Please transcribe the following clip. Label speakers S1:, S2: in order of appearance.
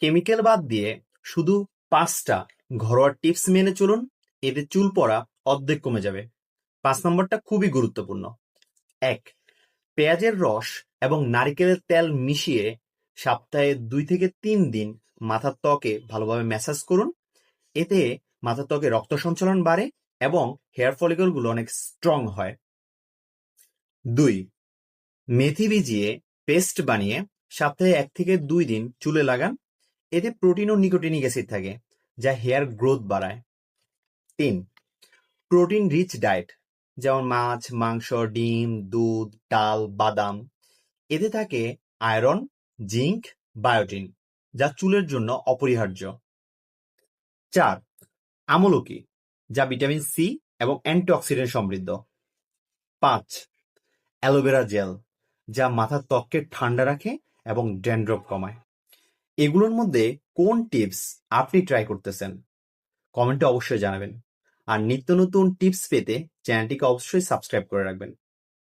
S1: Chemical বাদ দিয়ে শুধু পাঁচটা ঘরোয়া টিপস মেনে চলুন, এতে চুল পড়া অর্ধেক কমে যাবে। পাঁচ নম্বরটা খুবই গুরুত্বপূর্ণ। এক, পেঁয়াজের রস এবং নারকেলের তেল মিশিয়ে সপ্তাহে দুই থেকে তিন দিন মাথার ত্বকে ভালোভাবে ম্যাসাজ করুন। এতে মাথার ত্বকে রক্ত সঞ্চালন বাড়ে এবং হেয়ার ফলিকলগুলো অনেক স্ট্রং হয়। দুই, মেথি ভিজিয়ে পেস্ট বানিয়ে সপ্তাহে এক থেকে দুই দিন চুলে লাগান। এতে প্রোটিন ও নিকোটিনিক অ্যাসিড থাকে, যা হেয়ার গ্রোথ বাড়ায়। তিন প্রোটিন রিচ ডায়েট যেমন মাছ, মাংস, ডিম, দুধ, ডাল, বাদাম। এতে থাকে আয়রন জিঙ্ক বায়োটিন যা চুলের জন্য অপরিহার্য। চার, আমলকি, যা ভিটামিন সি এবং অ্যান্টিঅক্সিডেন্ট সমৃদ্ধ। পাঁচ অ্যালোভেরা জেল যা মাথার ত্বককে ঠান্ডা রাখে এবং ড্যান্ড্রফ কমায়। এগুলোর মধ্যে কোন টিপস আপনি ট্রাই করতেছেন? কমেন্টে অবশ্যই জানাবেন। আর নিত্য নতুন টিপস পেতে চ্যানেলটিকে অবশ্যই সাবস্ক্রাইব করে রাখবেন।